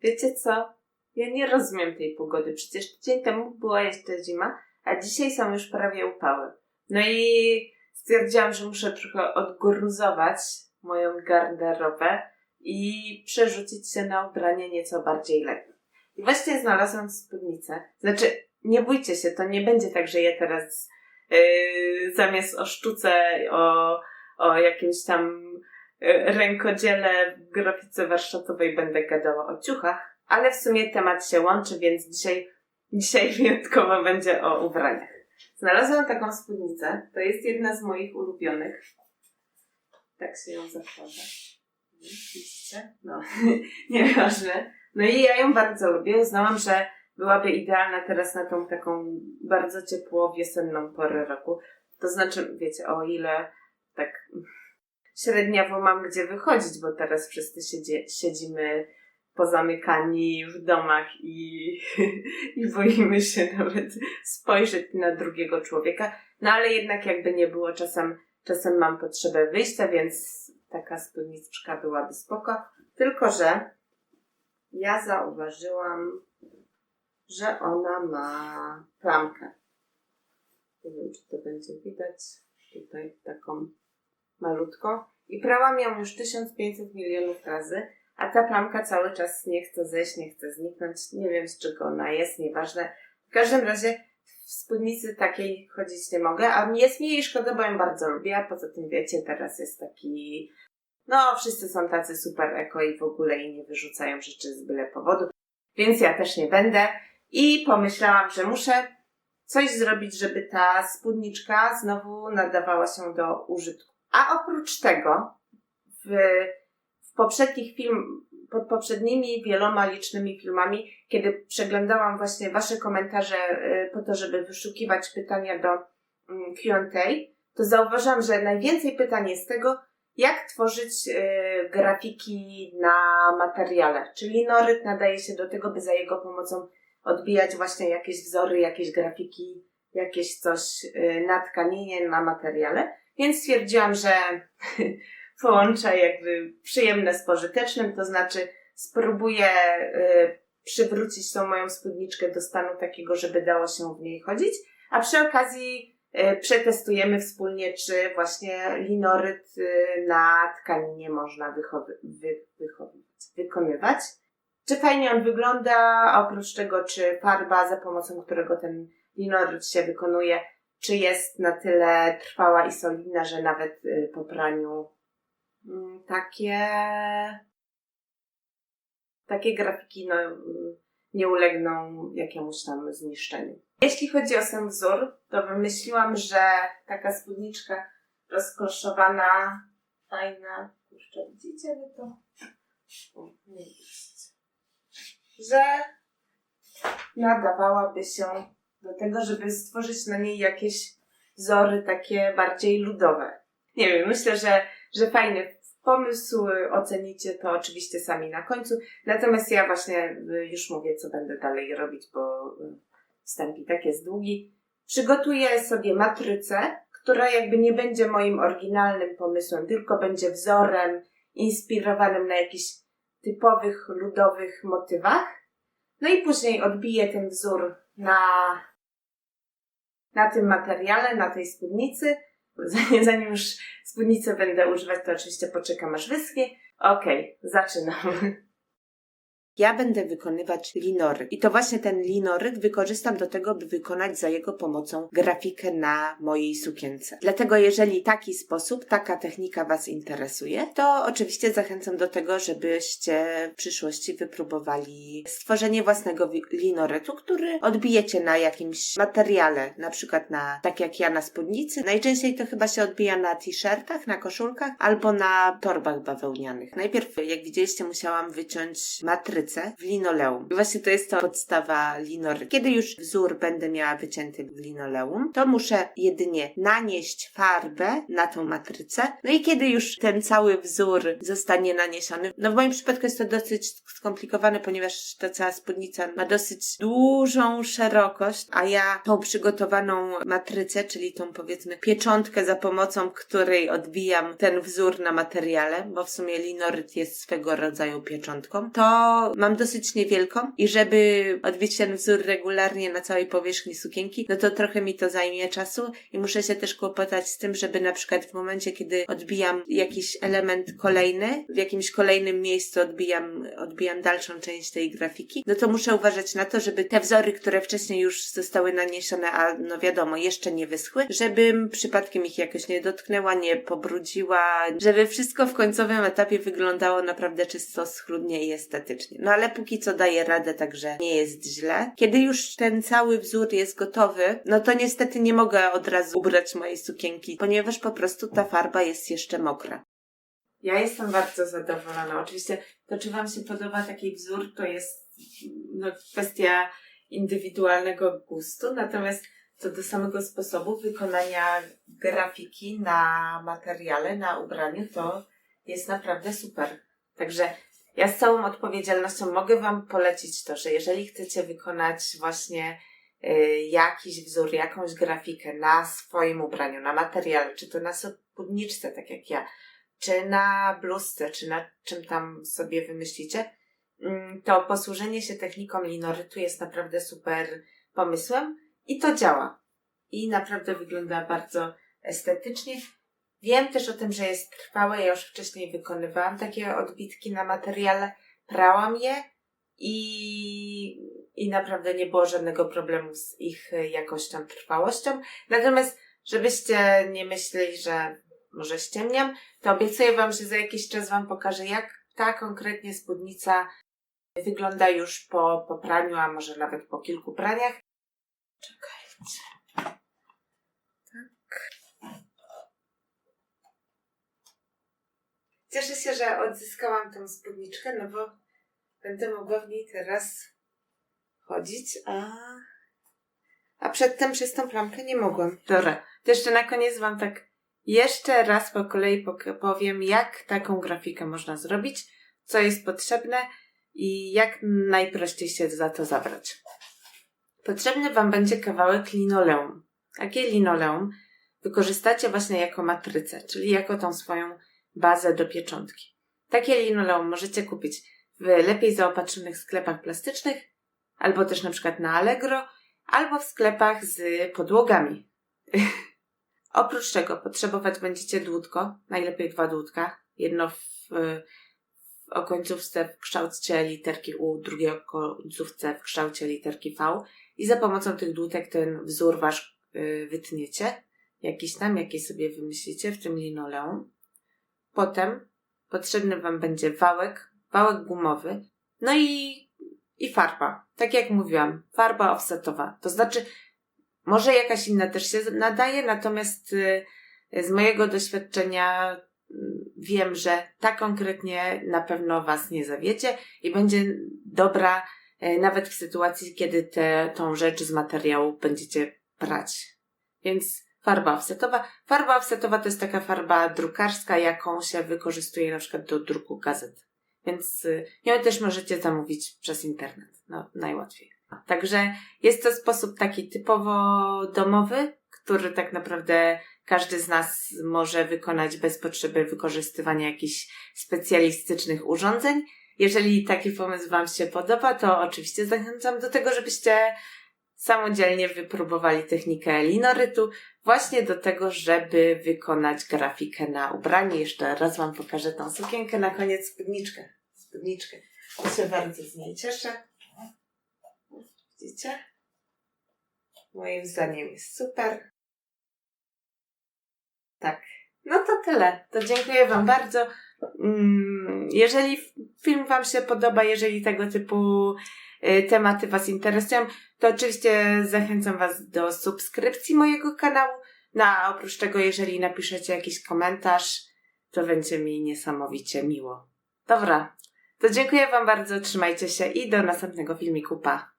Wiecie co? Ja nie rozumiem tej pogody. Przecież tydzień temu była jeszcze zima, a dzisiaj są już prawie upały. No i stwierdziłam, że muszę trochę odgruzować moją garderobę i przerzucić się na ubranie nieco bardziej letnie. I właśnie znalazłam spódnicę. Znaczy, nie bójcie się, to nie będzie tak, że ja teraz yy, zamiast o sztuce, o, o jakimś tam rękodziele w grafice warsztatowej będę gadała o ciuchach, ale w sumie temat się łączy, więc dzisiaj, dzisiaj wyjątkowo będzie o ubraniach. Znalazłam taką spódnicę. To jest jedna z moich ulubionych. Tak się ją zakłada. Widzicie? No, nieważne. No i ja ją bardzo lubię. Uznałam, że byłaby idealna teraz na tą taką bardzo ciepło wiosenną porę roku. To znaczy, wiecie, o ile tak średniawo mam gdzie wychodzić, bo teraz wszyscy siedzi, siedzimy pozamykani w domach i, i boimy się nawet spojrzeć na drugiego człowieka. No ale jednak jakby nie było, czasem, czasem mam potrzebę wyjścia, więc taka spódniczka byłaby spoko. Tylko, że ja zauważyłam, że ona ma plamkę. Nie wiem, czy to będzie widać. Tutaj taką malutką. I prałam ją już 1500 milionów razy, a ta plamka cały czas nie chce zejść, nie chce zniknąć. Nie wiem, z czego ona jest, nieważne. W każdym razie w spódnicy takiej chodzić nie mogę, a jest mi jej szkoda, bo ją bardzo lubię, a poza tym wiecie, teraz jest taki no, wszyscy są tacy super eko i w ogóle i nie wyrzucają rzeczy z byle powodu, więc ja też nie będę. I pomyślałam, że muszę coś zrobić, żeby ta spódniczka znowu nadawała się do użytku. A oprócz tego, w, w poprzednich film, pod poprzednimi wieloma licznymi filmami, kiedy przeglądałam właśnie Wasze komentarze y, po to, żeby wyszukiwać pytania do mm, Q&A, to zauważyłam, że najwięcej pytań jest tego, jak tworzyć y, grafiki na materiale. Czyli Noryt nadaje się do tego, by za jego pomocą odbijać właśnie jakieś wzory, jakieś grafiki, jakieś coś y, na tkaninie, na materiale. Więc stwierdziłam, że połączę jakby przyjemne z pożytecznym, to znaczy spróbuję y, przywrócić tą moją spódniczkę do stanu takiego, żeby dało się w niej chodzić, a przy okazji E, przetestujemy wspólnie, czy właśnie linoryt e, na tkaninie można wy, wykonywać. Czy fajnie on wygląda, a oprócz tego, czy farba, za pomocą którego ten linoryt się wykonuje, czy jest na tyle trwała i solidna, że nawet e, po praniu mm, takie takie grafiki no, nie ulegną jakiemuś tam zniszczeniu. Jeśli chodzi o sam wzór, to wymyśliłam, że taka spódniczka rozkoszowana, fajna, jeszcze widzicie wy to? O, nie widzicie. Że nadawałaby się do tego, żeby stworzyć na niej jakieś wzory takie bardziej ludowe. Nie wiem, myślę, że, że fajny pomysł, ocenicie to oczywiście sami na końcu. Natomiast ja właśnie y, już mówię, co będę dalej robić, bo y, wstęp i tak jest długi. Przygotuję sobie matrycę, która jakby nie będzie moim oryginalnym pomysłem, tylko będzie wzorem inspirowanym na jakichś typowych, ludowych motywach. No i później odbiję ten wzór na, na tym materiale, na tej spódnicy. Zanim już spódnicę będę używać, to oczywiście poczekam aż wyschnie. Okay, zaczynam. Ja będę wykonywać linoryt. I to właśnie ten linoryt wykorzystam do tego, by wykonać za jego pomocą grafikę na mojej sukience. Dlatego jeżeli taki sposób, taka technika Was interesuje, to oczywiście zachęcam do tego, żebyście w przyszłości wypróbowali stworzenie własnego linorytu, który odbijecie na jakimś materiale, na przykład na, tak jak ja na spódnicy. Najczęściej to chyba się odbija na t-shirtach, na koszulkach albo na torbach bawełnianych. Najpierw, jak widzieliście, musiałam wyciąć matrycę w linoleum. I właśnie to jest to podstawa linory. Kiedy już wzór będę miała wycięty w linoleum, to muszę jedynie nanieść farbę na tą matrycę. No i kiedy już ten cały wzór zostanie naniesiony, no w moim przypadku jest to dosyć skomplikowane, ponieważ ta cała spódnica ma dosyć dużą szerokość, a ja tą przygotowaną matrycę, czyli tą powiedzmy pieczątkę za pomocą której odbijam ten wzór na materiale, bo w sumie linoryt jest swego rodzaju pieczątką, to mam dosyć niewielką i żeby odbić ten wzór regularnie na całej powierzchni sukienki, no to trochę mi to zajmie czasu i muszę się też kłopotać z tym, żeby na przykład w momencie, kiedy odbijam jakiś element kolejny, w jakimś kolejnym miejscu odbijam, odbijam dalszą część tej grafiki, no to muszę uważać na to, żeby te wzory, które wcześniej już zostały naniesione, a no wiadomo, jeszcze nie wyschły, żebym przypadkiem ich jakoś nie dotknęła, nie pobrudziła, żeby wszystko w końcowym etapie wyglądało naprawdę czysto, schludnie i estetycznie. No ale póki co daję radę, także nie jest źle. Kiedy już ten cały wzór jest gotowy, no to niestety nie mogę od razu ubrać mojej sukienki, ponieważ po prostu ta farba jest jeszcze mokra. Ja jestem bardzo zadowolona. Oczywiście to, czy Wam się podoba taki wzór, to jest no, kwestia indywidualnego gustu, natomiast co do samego sposobu wykonania grafiki na materiale, na ubraniu, to jest naprawdę super. Także ja z całą odpowiedzialnością mogę Wam polecić to, że jeżeli chcecie wykonać właśnie y, jakiś wzór, jakąś grafikę na swoim ubraniu, na materiale, czy to na spódniczce, tak jak ja, czy na bluzce, czy na czym tam sobie wymyślicie, mm, to posłużenie się techniką linorytu jest naprawdę super pomysłem i to działa. I naprawdę wygląda bardzo estetycznie. Wiem też o tym, że jest trwałe. Ja już wcześniej wykonywałam takie odbitki na materiale, prałam je i, i naprawdę nie było żadnego problemu z ich jakością, trwałością. Natomiast, żebyście nie myśleli, że może ściemniam, to obiecuję Wam, że za jakiś czas Wam pokażę, jak ta konkretnie spódnica wygląda już po, po praniu, a może nawet po kilku praniach. Czekajcie. Tak. Cieszę się, że odzyskałam tą spódniczkę, no bo będę mogła w niej teraz chodzić, a... A przedtem przez tą plamkę nie mogłam. Dobra, to jeszcze na koniec Wam tak jeszcze raz po kolei powiem, jak taką grafikę można zrobić, co jest potrzebne i jak najprościej się za to zabrać. Potrzebny Wam będzie kawałek linoleum. Takie linoleum wykorzystacie właśnie jako matrycę, czyli jako tą swoją bazę do pieczątki. Takie linoleum możecie kupić w lepiej zaopatrzonych sklepach plastycznych, albo też na przykład na Allegro, albo w sklepach z podłogami. Oprócz tego potrzebować będziecie dłutko, najlepiej dwa dłutka. Jedno w, w o w kształcie literki U, drugie o końcówce w kształcie literki V. I za pomocą tych dłutek ten wzór wasz y, wytniecie. Jakiś tam, jaki sobie wymyślicie w tym linoleum. Potem potrzebny wam będzie wałek, wałek gumowy, no i, i farba. Tak jak mówiłam, farba offsetowa. To znaczy, może jakaś inna też się nadaje, natomiast y, z mojego doświadczenia y, wiem, że ta konkretnie na pewno Was nie zawiedzie i będzie dobra y, nawet w sytuacji, kiedy tę tą rzecz z materiału będziecie prać. Więc farba offsetowa. Farba offsetowa to jest taka farba drukarska, jaką się wykorzystuje na przykład do druku gazet. Więc ją też możecie zamówić przez internet. No, najłatwiej. Także jest to sposób taki typowo domowy, który tak naprawdę każdy z nas może wykonać bez potrzeby wykorzystywania jakichś specjalistycznych urządzeń. Jeżeli taki pomysł Wam się podoba, to oczywiście zachęcam do tego, żebyście samodzielnie wypróbowali technikę linorytu właśnie do tego, żeby wykonać grafikę na ubranie. Jeszcze raz Wam pokażę tą sukienkę, na koniec spódniczkę. Spódniczkę. Ja się bardzo z niej cieszę. Widzicie? Moim zdaniem jest super. Tak. No to tyle. To dziękuję Wam bardzo. Mm, Jeżeli film Wam się podoba, jeżeli tego typu y, tematy Was interesują, to oczywiście zachęcam Was do subskrypcji mojego kanału. No a oprócz tego, jeżeli napiszecie jakiś komentarz, to będzie mi niesamowicie miło. Dobra. To dziękuję Wam bardzo, trzymajcie się i do następnego filmiku. Pa!